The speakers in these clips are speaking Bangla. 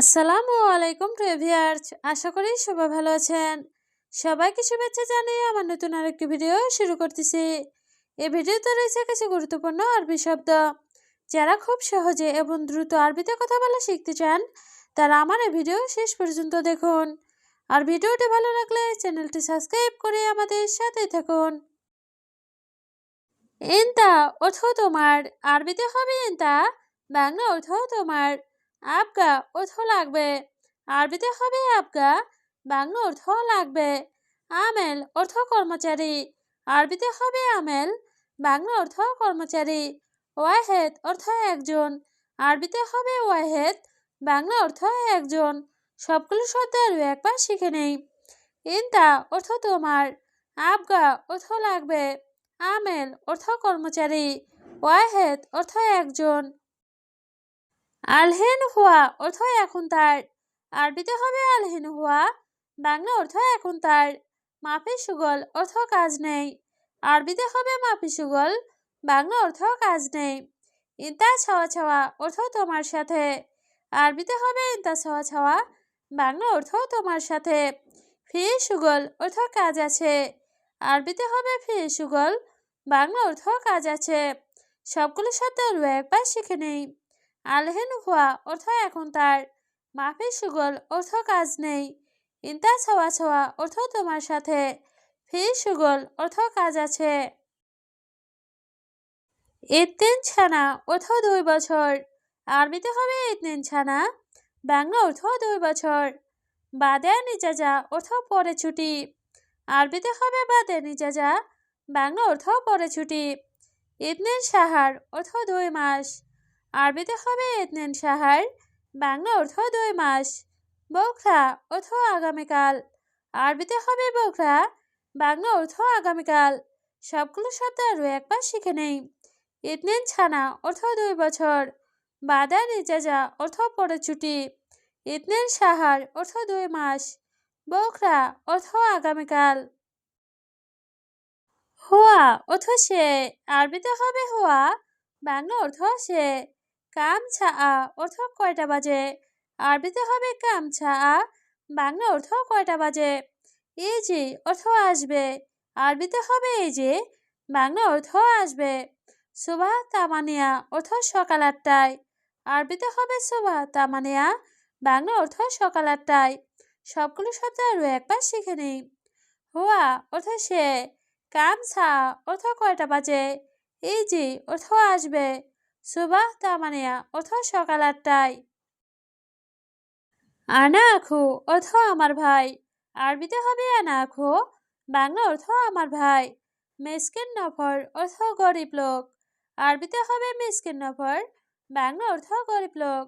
আসসালামু আলাইকুম প্রিভিয়ার্স আশা করি সবাই ভালো আছেন। সবাইকে শুভেচ্ছা জানিয়ে আমার নতুন আরেকটি ভিডিও শুরু করতেছি। এই ভিডিওতে রয়েছে কিছু গুরুত্বপূর্ণ আরবি শব্দ। যারা খুব সহজে এবং দ্রুত আরবিতে কথা বলা শিখতে চান, তারা আমার এই ভিডিও শেষ পর্যন্ত দেখুন। আর ভিডিওটি ভালো লাগলে চ্যানেলটি সাবস্ক্রাইব করে আমাদের সাথে থাকুন। এনতা অর্থ তোমার, আরবিতে হবে এনতা বাংলা অর্থ তোমার। আবগা অর্থ লাগবে। আরবিতে হবে আবগা বাংলা অর্থ লাগবে। আমেল অর্থ কর্মচারী। আরবিতে হবে আমেল, বাংলা অর্থ কর্মচারী। ওয়াহেদ অর্থ একজন। আরবিতে হবে ওয়াহেদ, বাংলা অর্থ একজন। সবগুলো শব্দ আরও একবার শিখে নেই। ইন্তা অর্থ তোমার। আবগা অর্থ লাগবে। আমেল অর্থ কর্মচারী। ওয়াহেদ অর্থ একজন। আলহেন হুয়া অর্থ এখন তার। আরবিতে হবে আলহেন হুয়া, বাংলা অর্থ এখন তার। মাফি সুগল অর্থ কাজ নেই। আরবিতে হবে মাফি সুগল, বাংলা অর্থ কাজ নেই। ইন্তা ছাওয়া ছাওয়া অর্থ তোমার সাথে। আরবিতে হবে ইন্তা ছাওয়া ছাওয়া, বাংলা অর্থ তোমার সাথে। ফি সুগল অর্থ কাজ আছে। আরবিতে হবে ফি সুগল, বাংলা অর্থ কাজ আছে। সবগুলো শব্দ একবার শিখে নেই। আলহেন হুয়া অর্থ এখন তার। মাফি সুগল অর্থ কাজ নেই। ইন্তা ছাওয়া ছাওয়া অর্থ তোমার সাথে। ফি সুগল অর্থ কাজ আছে। ইতিন ছানা অর্থ দুই বছর। আরবিতে হবে ইতিন ছানা বাংলা অর্থ দুই বছর। বাদে নিজাজা অর্থ পরে ছুটি। আরবিতে হবে বাদে নিজাজা বাংলা অর্থ পরে ছুটি। ইতনিন সাহার অর্থ দুই মাস। আরবিতে হবে ইতনিন সাহার। বাংলা অর্থ দুই মাস। বখরা অর্থ আগামীকাল। আরবিতে হবে বখরা, বাংলা অর্থ আগামীকাল। সবগুলো শব্দ আরও একবার শিখে নেই। ইতনেন ছানা, অর্থ দুই বছর। বাদা নিজাজা অর্থ পরে ছুটি। ইতনিন সাহার, অর্থ দুই মাস। বখরা, অর্থ আগামীকাল। হুয়া, অর্থ সে। আরবিতে হবে হুয়া, বাংলা অর্থ সে। কাম ছা অর্থ কয়টা বাজে? আরবিতে হবে কাম ছা বাংলা অর্থ কয়টা বাজে? এই যে অর্থ আসবে। আরবিতে হবে এই যে, বাংলা অর্থ আসবে। সুবাহ তামানিয়া অর্থ সকাল আটটায়। আরবিতে হবে সুবাহ তামানিয়া, বাংলা অর্থ সকাল আটটায়। সবগুলো শব্দ আরও একবার শিখে নিই। হুয়া অর্থ সে। কাম ছা অর্থ কয়টা বাজে? এই যে অর্থ আসবে। সুবাহ তামানিয়া অর্থ সকাল আটটায় আনা আখু অর্থ আমার ভাই আরবিতে হবে আনা আখু বাংলা অর্থ আমার ভাই মেসকিন নফর অর্থ গরিব লোক আরবিতে হবে মিসকিন নফর বাংলা অর্থ গরিব লোক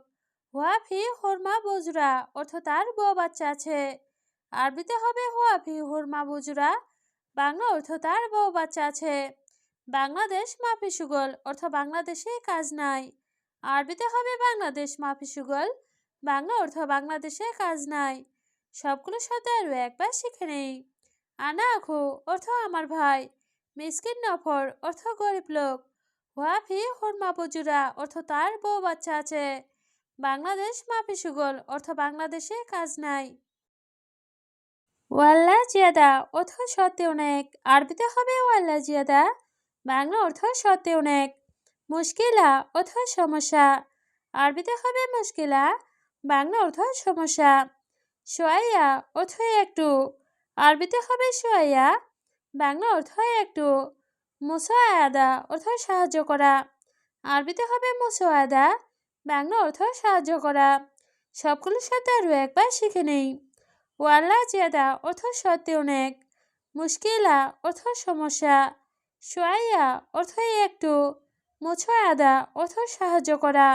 হুয়াফি হরমা বজরা অর্থ তার বউ বাচ্চা আছে আরবিতে হবে হুয়াফি হরমা বজরা বাংলা অর্থ তার বউ বাচ্চা আছে বাংলাদেশ মাফি সুগল অর্থ বাংলাদেশে কাজ নাই। আরবিতে হবে বাংলাদেশ মাফি সুগল, বাংলা অর্থ বাংলাদেশে কাজ নাই। সবগুলো শব্দ আরও একবার শিখে নেই। আনা আখু অর্থ আমার ভাই। মিসকিন নফর অর্থ গরিব লোক। ওয়াফি, হরমা বজুরা অর্থ তার বউ বাচ্চা আছে। বাংলাদেশ মাফি সুগল অর্থ বাংলাদেশে কাজ নাই। ওয়াল্লা জিয়াদা অর্থ সত্যি অনেক। আরবিতে হবে ওয়াল্লা জিয়াদা বাংলা অর্থ সত্যি অনেক। মুশকিলা অর্থ সমস্যা। আরবিতে হবে মুশকিলা বাংলা অর্থ সমস্যা। সোয়াইয়া অর্থ একটু। আরবিতে হবে সোয়াইয়া বাংলা অর্থ একটু। মুসোয়াদা অর্থ সাহায্য করা। আরবিতে হবে মুসোয়াদা বাংলা অর্থ সাহায্য করা। সবগুলো সাথে আরও একবার শিখে নেই। ওয়াল্লা জিয়াদা অর্থ সত্যি অনেক। মুশকিলা অর্থ সমস্যা। সোয়াইয়া অর্থ একটু মুছোয়াদা অর্থ সাহায্য করা।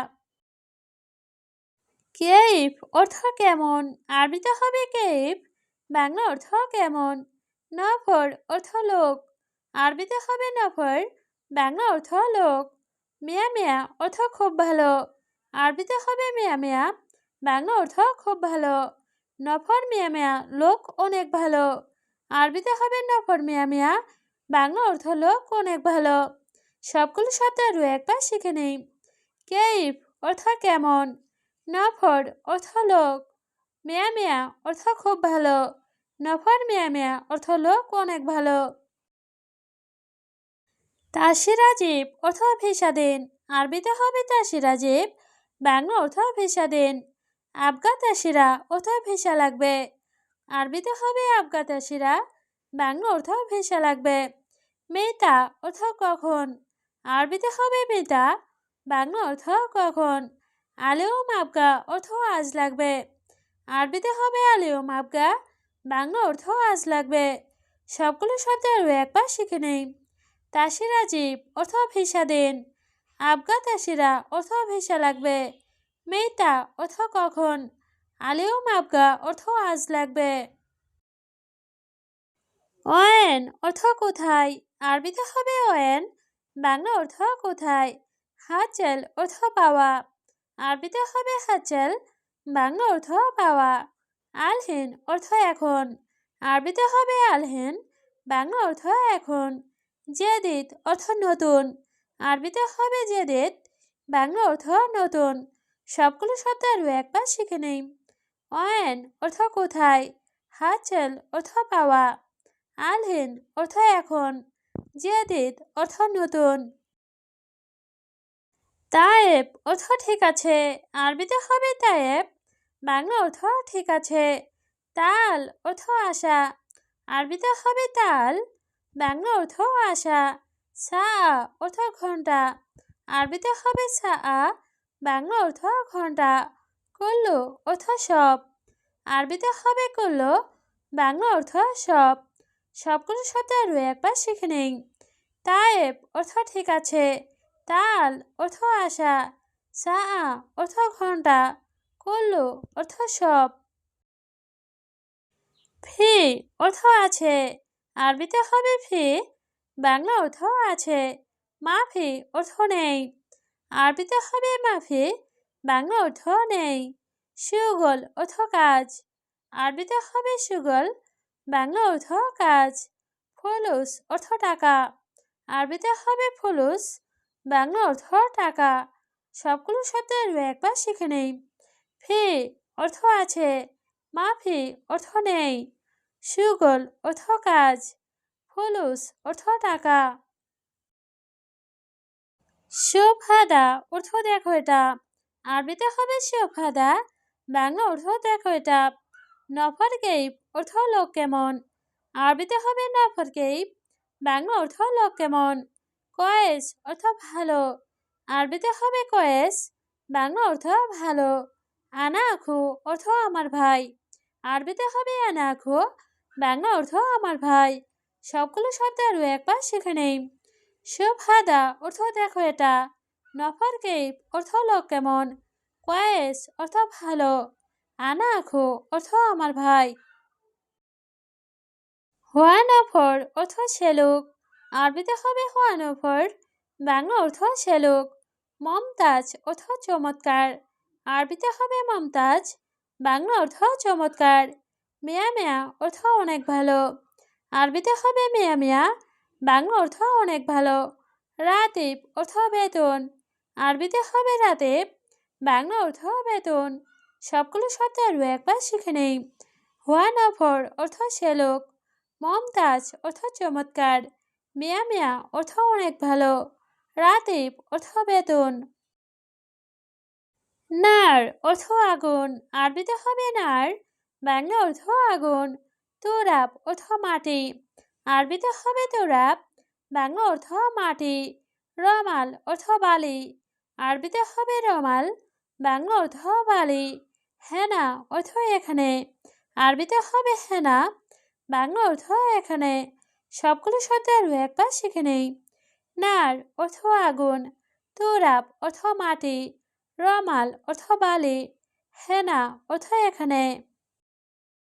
কেইফ, অর্থ কেমন? আরবিতে হবে কেইফ। বাংলা অর্থ কেমন? নফর অর্থ লোক। আরবিতে হবে নফর বাংলা অর্থ লোক। মেয়া মেয়া, অর্থ খুব ভালো। আরবিতে হবে মেয়া মেয়া। বাংলা অর্থ খুব ভালো। নফর মেয়া মেয়া, লোক অনেক ভালো। আরবিতে হবে নফর মেয়া মেয়া। বাংলা অর্থ লোক অনেক ভালো। সবগুলো শব্দ আরও একবার শিখে নেই। কেইফ অর্থ কেমন। নফর অর্থ লোক। মেয়া মেয়া অর্থ খুব ভালো। নফর মেয়া মেয়া অর্থ লোক অনেক ভালো। তাসিরাজীব অর্থ ভিসা দিন আরবিতে হবে তাসিরাজীব। বাংলা অর্থ ভিসা দিন আবগা তাসিরা অর্থ ভিসা লাগবে। আরবিতে হবে আবগা তাসিরা। বাংলা অর্থ ভিসা লাগবে। মেতা অর্থ কখন? আরবিতে হবে মেতা বাংলা অর্থ কখন? আলেও মাপগা অর্থ আজ লাগবে। আরবিতে হবে আলেও মাপগা বাংলা অর্থ আজ লাগবে। সবগুলো শব্দ আরও একবার শিখে নেই। তাসিরা জীব অর্থ ভিসা দিন। আবগা তাসিরা অর্থ ভিসা লাগবে। মেয়েতা অর্থ কখন? আলেও মাবগা অর্থ আজ লাগবে। অয়েন, অর্থ কোথায়? আরবিতে হবে অয়েন, বাংলা অর্থ কোথায়? হাচেল, অর্থ পাওয়া। আরবিতে হবে হাচেল, বাংলা অর্থ পাওয়া। আলহেন, অর্থ এখন। আরবিতে হবে আলহেন, বাংলা অর্থ এখন। জেদিত, অর্থ নতুন। আরবিতে হবে জেদিত, বাংলা অর্থ নতুন। সবগুলো শব্দ আরও একবার শিখে নেই। অয়েন, অর্থ কোথায়? হাচেল, অর্থ পাওয়া। আলহীন অর্থ এখন। জেদিত অর্থ নতুন। তায়েব অর্থ ঠিক আছে। আরবিতে হবে তায়েব, বাংলা অর্থ ঠিক আছে। তাল অর্থ আশা, আরবিতে হবে তাল, বাংলা অর্থ আশা। সা অর্থ ঘণ্টা, আরবিতে হবে সা, বাংলা অর্থ ঘণ্টা। কল্লু অর্থ সব, আরবিতে হবে কল্লু, বাংলা অর্থ সব। সবগুলো শব্দ আরও একবার শিখে নেই। তায়েব অর্থ ঠিক আছে, তাল অর্থ আশা সা অর্থ ঘণ্টা কল্লু অর্থ সব। ফি অর্থ আছে, আরবিতে হবে ফি, বাংলা অর্থ আছে, মাফি অর্থ নেই। আরবিতে হবে মাফি, বাংলা অর্থ নেই। সুগল অর্থ কাজ, আরবিতে হবে সুগল বাংলা অর্থ কাজ ফুলুস অর্থ টাকা। আরবিতে হবে ফুলুস বাংলা অর্থ টাকা। সবগুলো শব্দের একবার শিখে নেই। ফি অর্থ আছে, মাফি অর্থ নেই। সুগল অর্থ কাজ, ফুলুস অর্থ টাকা। শোভাদা অর্থ দেখো এটা। আরবিতে হবে শোভাদা বাংলা অর্থ দেখো এটা। নফর গেইব, অর্থ লোক কেমন? আরবিতে হবে নফর গেইব, বাংলা অর্থ লোক কেমন? কয়েস অর্থ ভালো, আরবিতে হবে কয়েস, বাংলা অর্থ ভালো আনা আখু অর্থ আমার ভাই, আরবিতে হবে আনা আখু বাংলা অর্থ আমার ভাই, সবগুলো শব্দ আরও একবার শিখে নেই হাদা অর্থ দেখো এটা নফর কেপ অর্থ লোক কেমন? কয়েস অর্থ ভালো আনা আখো অর্থ আমার ভাই। হোয়া নফর অর্থ শেলুক। আরবিতে হবে হোয়া নফর বাংলা অর্থ শেলুক। মমতাজ অর্থ চমৎকার আরবিতে হবে মমতাজ বাংলা অর্থ চমৎকার মেয়া মেয়া অর্থ অনেক ভালো। আরবিতে হবে মেয়া মেয়া বাংলা অর্থ অনেক ভালো। রাতিব অর্থ বেতন। আরবিতে হবে রাতেব বাংলা অর্থ বেতন। সবগুলো শব্দ আরও একবার শিখে নেই। হুয়া নফর অর্থ সেলোক মমতাজ, অর্থ চমৎকার। মেয়া মেয়া, অর্থ অনেক ভালো। রাতিব অর্থ বেতন। নার, অর্থ আগুন। আরবিতে হবে নার, বাংলা অর্থ আগুন। তোরাপ, অর্থ মাটি। আরবিতে হবে তোরাব বাংলা অর্থ মাটি। রমাল, অর্থ বালি। আরবিতে হবে রমাল, বাংলা অর্থ বালি। হেনা অর্থ এখানে। আরবিতে হবে হেনা বাংলা অর্থ এখানে। সবগুলো শব্দ আরও একবার শিখে নেই। নার, অর্থ আগুন। তোরাপ অর্থ মাটি। রমাল, অর্থ বালি। হেনা অর্থ এখানে।